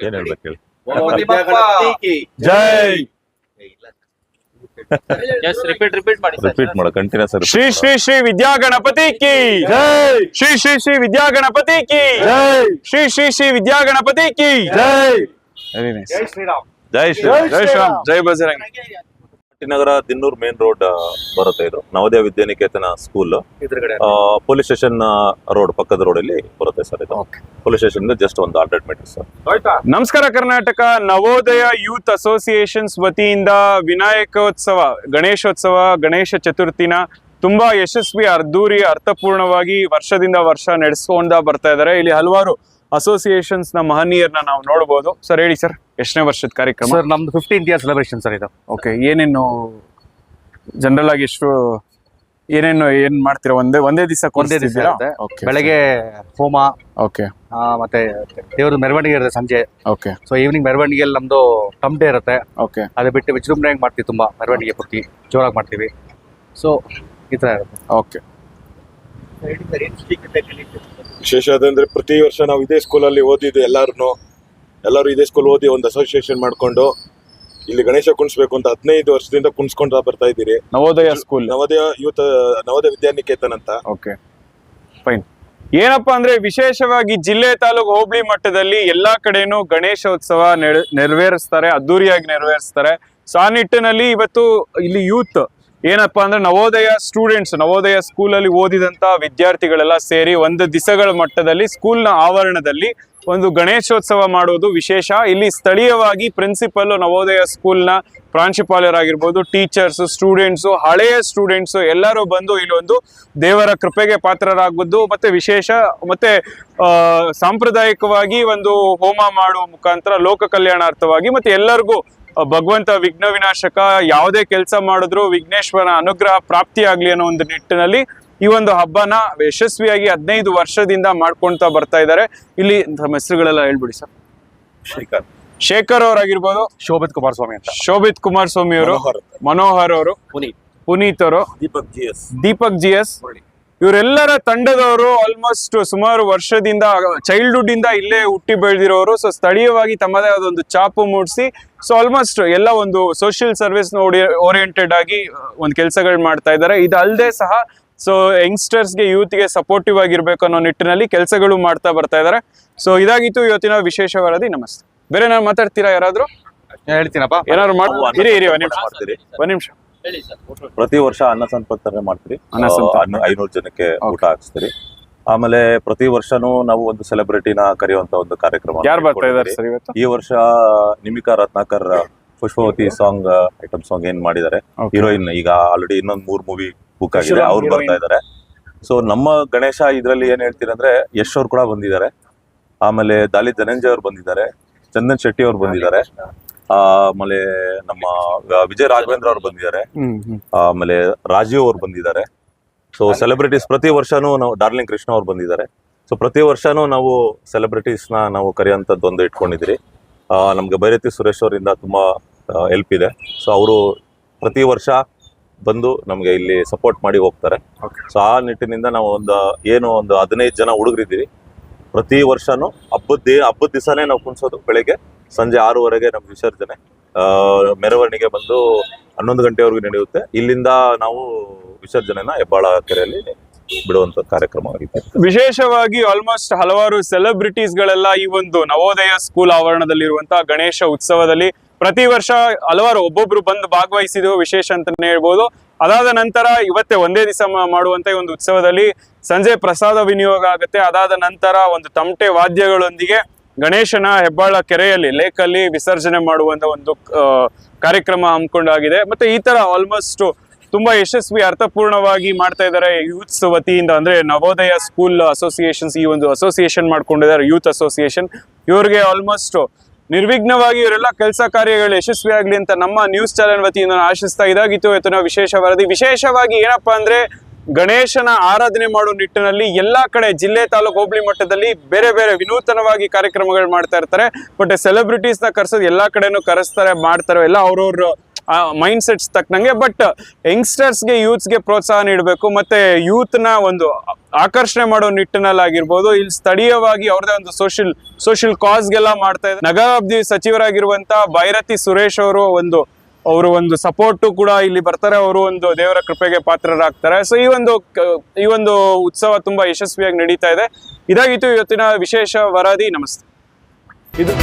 ಏನ್ ಹೇಳ್ಬೇಕು? ಹೇಳಿ ಗಣಪತಿ ಜೈ! ಎಸ್ ರಿಪೀಟ್ ರಿಪೀಟ್ ಮಾಡಿ ರಿಪೀಟ್ ಮಾಡೋ ಕಂಟಿನ್ಯೂಸ್ ಶ್ರೀ ಶ್ರೀ ಶ್ರೀ ವಿದ್ಯಾ ಗಣಪತಿ ಕಿ! ಜೈ! ಶ್ರೀ ಶ್ರೀ ಶ್ರೀ ವಿದ್ಯಾ ಗಣಪತಿ ಕಿ! ಜೈ! ಶ್ರೀ ಶ್ರೀ ಶ್ರೀ ವಿದ್ಯಾ ಗಣಪತಿ ಕಿ! ಜೈ! ವೆರಿ ನೈಸ್ ಜೈ ಶ್ರೀರಾಮ್. ಜೈ ಶ್ರೀ ಜೈ ಶ್ರೀರಾಮ್. ಜೈ ಬಜರಂಗಿ. ನಗರ ದಿನ್ನೂರ್ ಮೇನ್ ರೋಡ್ ಬರುತ್ತೆ ಇದು. Navodaya Vidyaniketan school police station road ಪಕ್ಕದ ರೋಡ್ ಅಲ್ಲಿ ಬರುತ್ತೆ ಸರ್ ಇದು. ಪೊಲೀಸ್ ಸ್ಟೇಷನ್ ಜಸ್ಟ್ ಒಂದು ಹಂಡ್ರೆಡ್ ಮೀಟರ್ ಸರ್. ನಮಸ್ಕಾರ ಕರ್ನಾಟಕ. ನವೋದಯ ಯೂತ್ ಅಸೋಸಿಯೇಷನ್ಸ್ ವತಿಯಿಂದ ವಿನಾಯಕೋತ್ಸವ ಗಣೇಶೋತ್ಸವ ಗಣೇಶ ಚತುರ್ಥಿನ ತುಂಬಾ ಯಶಸ್ವಿ ಅರ್ಧೂರಿ ಅರ್ಥಪೂರ್ಣವಾಗಿ ವರ್ಷದಿಂದ ವರ್ಷ ನಡೆಸ್ಕೊಂಡ ಬರ್ತಾ ಇದಾರೆ ಇಲ್ಲಿ ಹಲವಾರು ಅಸೋಸಿಯೇಷನ್ಸ್ನ ಮಹನೀಯರನ್ನ ನಾವು ನೋಡಬಹುದು ಸರ್ ಹೇಳಿ ಸರ್. ಎಷ್ಟನೇ ವರ್ಷದ ಕಾರ್ಯಕ್ರಮ? ಸರ್ ನಮ್ದು ಫಿಫ್ಟೀನ್ ಇಯರ್ ಸೆಲೆಬ್ರೇಷನ್ ಸರ್ ಇದು. ಓಕೆ ಏನೇನು ಜನರಲ್ ಆಗಿ ಎಷ್ಟು ಏನೇನು ಏನ್ ಮಾಡ್ತೀರಾ? ಒಂದೇ ಒಂದೇ ದಿವಸ ಒಂದೇ ದಿವಸ ಇರುತ್ತೆ. ಓಕೆ ಬೆಳಗ್ಗೆ ಹೋಮ ಓಕೆ ಆ, ಮತ್ತೆ ದೇವ್ರ ಮೆರವಣಿಗೆ ಇರುತ್ತೆ ಸಂಜೆ. ಓಕೆ ಸೊ ಈವ್ನಿಂಗ್ ಮೆರವಣಿಗೆಯಲ್ಲಿ ನಮ್ದು ಡೇ ಇರುತ್ತೆ. ಓಕೆ ಅದು ಬಿಟ್ಟು ವಿಜೃಂಭಣೆಯಾಗಿ ಮಾಡ್ತೀವಿ ತುಂಬಾ ಮೆರವಣಿಗೆ ಪೂರ್ತಿ ಜೋರಾಗಿ ಮಾಡ್ತೀವಿ. ಸೊ ಈ ತರ ಇರುತ್ತೆ. ಓಕೆ ವಿಶೇಷ ಅದಂದ್ರೆ ಪ್ರತಿ ವರ್ಷ ನಾವು ಇದೇ ಸ್ಕೂಲಲ್ಲಿ ಓದಿದ್ದು ಎಲ್ಲಾರು ಎಲ್ಲರೂ ಇದೇ ಸ್ಕೂಲ್ ಓದಿ ಒಂದು ಅಸೋಸಿಯೇಷನ್ ಮಾಡ್ಕೊಂಡು ಇಲ್ಲಿ ಗಣೇಶ ಕುಣಿಸ್ಬೇಕು ಅಂತ ಹದಿನೈದು ವರ್ಷದಿಂದ ಕುಣಿಸ್ಕೊಂಡ್ರ ಬರ್ತಾ ಇದ್ದೀರಿ. ನವೋದಯ ಸ್ಕೂಲ್ ನವೋದಯ ಯೂತ್ ನವೋದಯ ವಿದ್ಯಾನಿಕೇತನ್ ಅಂತ. ಓಕೆ ಫೈನ್ ಏನಪ್ಪಾ ಅಂದ್ರೆ ವಿಶೇಷವಾಗಿ ಜಿಲ್ಲೆ ತಾಲೂಕು ಹೋಬಳಿ ಮಟ್ಟದಲ್ಲಿ ಎಲ್ಲಾ ಕಡೆನೂ ಗಣೇಶೋತ್ಸವ ಉತ್ಸವ ನೆರವೇರಿಸ್ತಾರೆ ಅದ್ದೂರಿಯಾಗಿ ನೆರವೇರಿಸ್ತಾರೆ. ಸೊ ಆ ನಿಟ್ಟಿನಲ್ಲಿ ಇವತ್ತು ಇಲ್ಲಿ ಯೂತ್ ಏನಪ್ಪಾ ಅಂದ್ರೆ ನವೋದಯ ಸ್ಟೂಡೆಂಟ್ಸ್ ನವೋದಯ ಸ್ಕೂಲಲ್ಲಿ ಓದಿದಂತ ವಿದ್ಯಾರ್ಥಿಗಳೆಲ್ಲ ಸೇರಿ ಒಂದು ದಿಸಗಳ ಮಟ್ಟದಲ್ಲಿ ಸ್ಕೂಲ್ನ ಆವರಣದಲ್ಲಿ ಒಂದು ಗಣೇಶೋತ್ಸವ ಮಾಡುವುದು ವಿಶೇಷ. ಇಲ್ಲಿ ಸ್ಥಳೀಯವಾಗಿ ಪ್ರಿನ್ಸಿಪಲ್ ನವೋದಯ ಸ್ಕೂಲ್ನ ಪ್ರಾಂಶುಪಾಲರಾಗಿರ್ಬೋದು ಟೀಚರ್ಸ್ ಸ್ಟೂಡೆಂಟ್ಸು ಹಳೆಯ ಸ್ಟೂಡೆಂಟ್ಸು ಎಲ್ಲರೂ ಬಂದು ಇಲ್ಲೊಂದು ದೇವರ ಕೃಪೆಗೆ ಪಾತ್ರರಾಗುವುದು ಮತ್ತೆ ವಿಶೇಷ ಮತ್ತೆ ಸಾಂಪ್ರದಾಯಿಕವಾಗಿ ಒಂದು ಹೋಮ ಮಾಡುವ ಮುಖಾಂತರ ಲೋಕ ಕಲ್ಯಾಣಾರ್ಥವಾಗಿ ಮತ್ತೆ ಎಲ್ಲರಿಗೂ ಭಗವಂತ ವಿಘ್ನ ವಿನಾಶಕ ಯಾವುದೇ ಕೆಲಸ ಮಾಡಿದ್ರು ವಿಘ್ನೇಶ್ವರನ ಅನುಗ್ರಹ ಪ್ರಾಪ್ತಿಯಾಗ್ಲಿ ಅನ್ನೋ ಒಂದು ನಿಟ್ಟಿನಲ್ಲಿ ಈ ಒಂದು ಹಬ್ಬನ ಯಶಸ್ವಿಯಾಗಿ ಹದಿನೈದು ವರ್ಷದಿಂದ ಮಾಡ್ಕೊಂತ ಬರ್ತಾ ಇದ್ದಾರೆ. ಇಲ್ಲಿ ತಮ್ಮ ಹೆಸರುಗಳೆಲ್ಲ ಹೇಳ್ಬಿಡಿ ಸರ್. ಶ್ರೀಕಾಂತ್ ಶೇಖರ್ ಅವರಾಗಿರ್ಬೋದು. ಶೋಭಿತ್ ಕುಮಾರಸ್ವಾಮಿ ಅಂತ. ಶೋಭಿತ್ ಕುಮಾರ್ ಸ್ವಾಮಿ ಅವರು ಮನೋಹರ್ ಮನೋಹರ್ ಅವರು ಪುನೀತ್. ಪುನೀತ್ ಅವರು Deepak G S. Deepak G S. ಇವರೆಲ್ಲರ ತಂಡದವರು ಆಲ್ಮೋಸ್ಟ್ ಸುಮಾರು ವರ್ಷದಿಂದ ಚೈಲ್ಡ್ಹುಡ್ ಇಂದ ಇಲ್ಲೇ ಹುಟ್ಟಿ ಬೆಳೆದಿರೋರು. ಸೊ ಸ್ಥಳೀಯವಾಗಿ ತಮ್ಮದೇ ಆದ ಒಂದು ಚಾಪು ಮೂಡಿಸಿ ಸೊ ಆಲ್ಮೋಸ್ಟ್ ಎಲ್ಲ ಒಂದು ಸೋಷಿಯಲ್ ಸರ್ವಿಸ್ ಓರಿಯೆಂಟೆಡ್ ಆಗಿ ಒಂದು ಕೆಲಸಗಳು ಮಾಡ್ತಾ ಇದ್ದಾರೆ. ಇದಲ್ಲದೆ ಸಹ ಸೊ ಯಂಗ್ಸ್ಟರ್ಸ್ಗೆ ಯೂತ್ಗೆ ಸಪೋರ್ಟಿವ್ ಆಗಿರ್ಬೇಕು ಅನ್ನೋ ನಿಟ್ಟಿನಲ್ಲಿ ಕೆಲಸಗಳು ಮಾಡ್ತಾ ಬರ್ತಾ ಇದ್ದಾರೆ. ಸೊ ಇದಾಗಿತ್ತು ಇವತ್ತಿನ ವಿಶೇಷ ವರದಿ. ನಮಸ್ತೆ. ಬೇರೆ ನಾನು ಮಾತಾಡ್ತೀರಾ ಯಾರಾದ್ರೂ? ಹೇಳ್ತೀನಪ್ಪ. ಏನಾದ್ರು ಮಾಡಿ ನಾವು ಇರಿ ಇರಿ ಒಂದ್ ನಿಮಿಷ. ಮಾಡ್ತೀರಿ. ಒಂದ್ ನಿಮಿಷ. ಹೇಳಿ ಸರ್ ಪ್ರತಿ ವರ್ಷ ಅನ್ನ ಸಂತರ್ಪಣೆ ಮಾಡ್ತೀರಿ. ಐನೂರು ಜನಕ್ಕೆ ಊಟ ಹಾಕ್ಸ್ತೀರಿ. ಆಮೇಲೆ ಪ್ರತಿ ವರ್ಷನೂ ನಾವು ಒಂದು ಸೆಲೆಬ್ರಿಟಿನ ಕರೆಯುವಂತ ಒಂದು ಕಾರ್ಯಕ್ರಮ ಯಾರು ಬರ್ತಾ ಇದಾರೆ ಸರ್ ಇವತ್ತು? ಈ ವರ್ಷ Nimika Ratnakar Pushpavati song item song ಏನ್ ಮಾಡಿದ್ದಾರೆ. ಹೀರೋಯಿನ್ ಈಗ ಆಲ್ರೆಡಿ ಇನ್ನೊಂದ್ ಮೂರ್ ಮೂವಿ ಬುಕ್ ಆಗಿದೆ ಅವ್ರು ಬರ್ತಾ ಇದ್ದಾರೆ ಸೊ ನಮ್ಮ ಗಣೇಶ ಇದ್ರಲ್ಲಿ ಏನ್ ಹೇಳ್ತೀನಿ ಅಂದ್ರೆ ಯಶ್ ಅವ್ರು ಕೂಡ ಬಂದಿದ್ದಾರೆ. ಆಮೇಲೆ ದಾಲಿ ಧನಂಜಯ ಅವ್ರು ಬಂದಿದ್ದಾರೆ ಚಂದನ್ ಶೆಟ್ಟಿ ಅವ್ರು ಬಂದಿದ್ದಾರೆ ಆಮೇಲೆ ನಮ್ಮ ವಿಜಯ್ ರಾಘವೇಂದ್ರ ಅವ್ರು ಬಂದಿದ್ದಾರೆ ಆಮೇಲೆ ರಾಜೀವ್ ಅವ್ರು ಬಂದಿದ್ದಾರೆ. ಸೊ ಸೆಲೆಬ್ರಿಟೀಸ್ ಪ್ರತಿ ವರ್ಷನೂ ನಾವು ಡಾರ್ಲಿಂಗ್ ಕೃಷ್ಣ ಅವ್ರು ಬಂದಿದ್ದಾರೆ. ಸೊ ಪ್ರತಿ ವರ್ಷನೂ ನಾವು ಸೆಲೆಬ್ರಿಟೀಸ್ನ ನಾವು ಕರೆಯುವಂಥದ್ದು ಒಂದು ಇಟ್ಕೊಂಡಿದ್ದೀರಿ. ನಮ್ಗೆ ಭೈರತಿ ಸುರೇಶ್ ಅವರಿಂದ ತುಂಬಾ ಹೆಲ್ಪ್ ಇದೆ. ಸೊ ಅವರು ಪ್ರತಿ ವರ್ಷ ಬಂದು ನಮಗೆ ಇಲ್ಲಿ ಸಪೋರ್ಟ್ ಮಾಡಿ ಹೋಗ್ತಾರೆ. ಸೊ ಆ ನಿಟ್ಟಿನಿಂದ ನಾವು ಒಂದು ಏನು ಒಂದು ಹದಿನೈದು ಜನ ಹುಡುಗರಿದ್ದೀವಿ. ಪ್ರತಿ ವರ್ಷನೂ ಹಬ್ಬದ ಹಬ್ಬದ ದಿವಸನೇ ನಾವು ಕುಣಿಸೋದು. ಬೆಳಗ್ಗೆ ಸಂಜೆ ಆರೂವರೆಗೆ ನಮ್ಮ ವಿಸರ್ಜನೆ. ಆ, ಮೆರವಣಿಗೆ ಬಂದು ಹನ್ನೊಂದು ಗಂಟೆವರೆಗೂ ನಡೆಯುತ್ತೆ. ಇಲ್ಲಿಂದ ನಾವು ವಿಸರ್ಜನೆನ ಹೆಬ್ಬಾಳ ಕೆರೆಯಲ್ಲಿ ಬಿಡುವಂತ ಕಾರ್ಯಕ್ರಮವಾಗಿದೆ ವಿಶೇಷವಾಗಿ ಆಲ್ಮೋಸ್ಟ್ ಹಲವಾರು ಸೆಲೆಬ್ರಿಟೀಸ್ ಗಳೆಲ್ಲ ಈ ಒಂದು ನವೋದಯ ಸ್ಕೂಲ್ ಆವರಣದಲ್ಲಿರುವಂತಹ ಗಣೇಶ ಉತ್ಸವದಲ್ಲಿ ಪ್ರತಿ ವರ್ಷ ಹಲವಾರು ಒಬ್ಬೊಬ್ರು ಬಂದು ಭಾಗವಹಿಸಿದ್ದು ವಿಶೇಷ ಅಂತಾನೆ ಹೇಳ್ಬೋದು. ಅದಾದ ನಂತರ ಇವತ್ತೇ ಒಂದೇ ದಿವಸ ಮಾಡುವಂತ ಒಂದು ಉತ್ಸವದಲ್ಲಿ ಸಂಜೆ ಪ್ರಸಾದ ವಿನಿಯೋಗ ಆಗುತ್ತೆ. ಅದಾದ ನಂತರ ಒಂದು ತಮಟೆ ವಾದ್ಯಗಳೊಂದಿಗೆ ಗಣೇಶನ ಹೆಬ್ಬಾಳ ಕೆರೆಯಲ್ಲಿ, ಲೇಕಲ್ಲಿ ವಿಸರ್ಜನೆ ಮಾಡುವಂತ ಒಂದು ಕಾರ್ಯಕ್ರಮ ಹಮ್ಮಿಕೊಂಡಾಗಿದೆ. ಮತ್ತೆ ಈ ತರ ಆಲ್ಮೋಸ್ಟ್ ತುಂಬಾ ಯಶಸ್ವಿ, ಅರ್ಥಪೂರ್ಣವಾಗಿ ಮಾಡ್ತಾ ಇದ್ದಾರೆ ಯೂತ್ಸ್ ವತಿಯಿಂದ. ಅಂದ್ರೆ ನವೋದಯ ಸ್ಕೂಲ್ ಅಸೋಸಿಯೇಷನ್ಸ್ ಈ ಒಂದು ಅಸೋಸಿಯೇಷನ್ ಮಾಡ್ಕೊಂಡಿದ್ದಾರೆ ಯೂತ್ ಅಸೋಸಿಯೇಷನ್ ಇವ್ರಿಗೆ ಆಲ್ಮೋಸ್ಟ್ ನಿರ್ವಿಘ್ನವಾಗಿ ಇವರೆಲ್ಲ ಕೆಲಸ ಕಾರ್ಯಗಳು ಯಶಸ್ವಿಯಾಗಲಿ ಅಂತ ನಮ್ಮ ನ್ಯೂಸ್ ಚಾನೆಲ್ ವತಿಯಿಂದ ಆಶಿಸ್ತಾ ಇದಾಗಿತ್ತು. ಇವತ್ತಿನ ವಿಶೇಷ ವರದಿ. ವಿಶೇಷವಾಗಿ ಏನಪ್ಪಾ ಅಂದ್ರೆ ಗಣೇಶನ ಆರಾಧನೆ ಮಾಡೋ ನಿಟ್ಟಿನಲ್ಲಿ ಎಲ್ಲಾ ಕಡೆ, ಜಿಲ್ಲೆ ತಾಲೂಕು ಹೋಬಳಿ ಮಟ್ಟದಲ್ಲಿ ಬೇರೆ ಬೇರೆ ವಿನೂತನವಾಗಿ ಕಾರ್ಯಕ್ರಮಗಳು ಮಾಡ್ತಾ ಇರ್ತಾರೆ. ಬಟ್ ಸೆಲೆಬ್ರಿಟೀಸ್ನ ಕರ್ಸೋದು ಎಲ್ಲಾ ಕಡೆನೂ ಕರೆಸ್ತಾರೆ, ಮಾಡ್ತಾರೆ. ಎಲ್ಲ ಅವ್ರವ್ರ ಮೈಂಡ್ ಸೆಟ್ಸ್ ತಕ್ಕನಂಗೆ ಬಟ್ ಯಂಗ್ಸ್ಟರ್ಸ್ಗೆ ಯೂತ್ಸ್ಗೆ ಪ್ರೋತ್ಸಾಹ ನೀಡಬೇಕು. ಮತ್ತೆ ಯೂತ್ನ ಒಂದು ಆಕರ್ಷಣೆ ಮಾಡೋ ನಿಟ್ಟಿನಲ್ಲಿ ಆಗಿರ್ಬೋದು ಇಲ್ಲಿ ಸ್ಥಳೀಯವಾಗಿ ಅವ್ರದೇ ಒಂದು ಸೋಷಿಯಲ್ ಸೋಷಿಯಲ್ ಕಾಸ್ಗೆಲ್ಲ ಮಾಡ್ತಾ ಇದ್ದಾರೆ. ನಗರಾಭಿವೃದ್ಧಿ ಸಚಿವರಾಗಿರುವಂಥ ಭೈರತಿ ಸುರೇಶ್ ಅವರು ಒಂದು ಅವರು ಒಂದು ಸಪೋರ್ಟು ಕೂಡ ಇಲ್ಲಿ ಬರ್ತಾರೆ. ಅವರು ಒಂದು ದೇವರ ಕೃಪೆಗೆ ಪಾತ್ರರಾಗ್ತಾರೆ. ಸೊ ಈ ಒಂದು ಈ ಒಂದು ಉತ್ಸವ ತುಂಬಾ ಯಶಸ್ವಿಯಾಗಿ ನಡೀತಾ ಇದೆ. ಇದಾಗಿತ್ತು ಇವತ್ತಿನ ವಿಶೇಷ ವರದಿ. ನಮಸ್ತೆ. ಇದು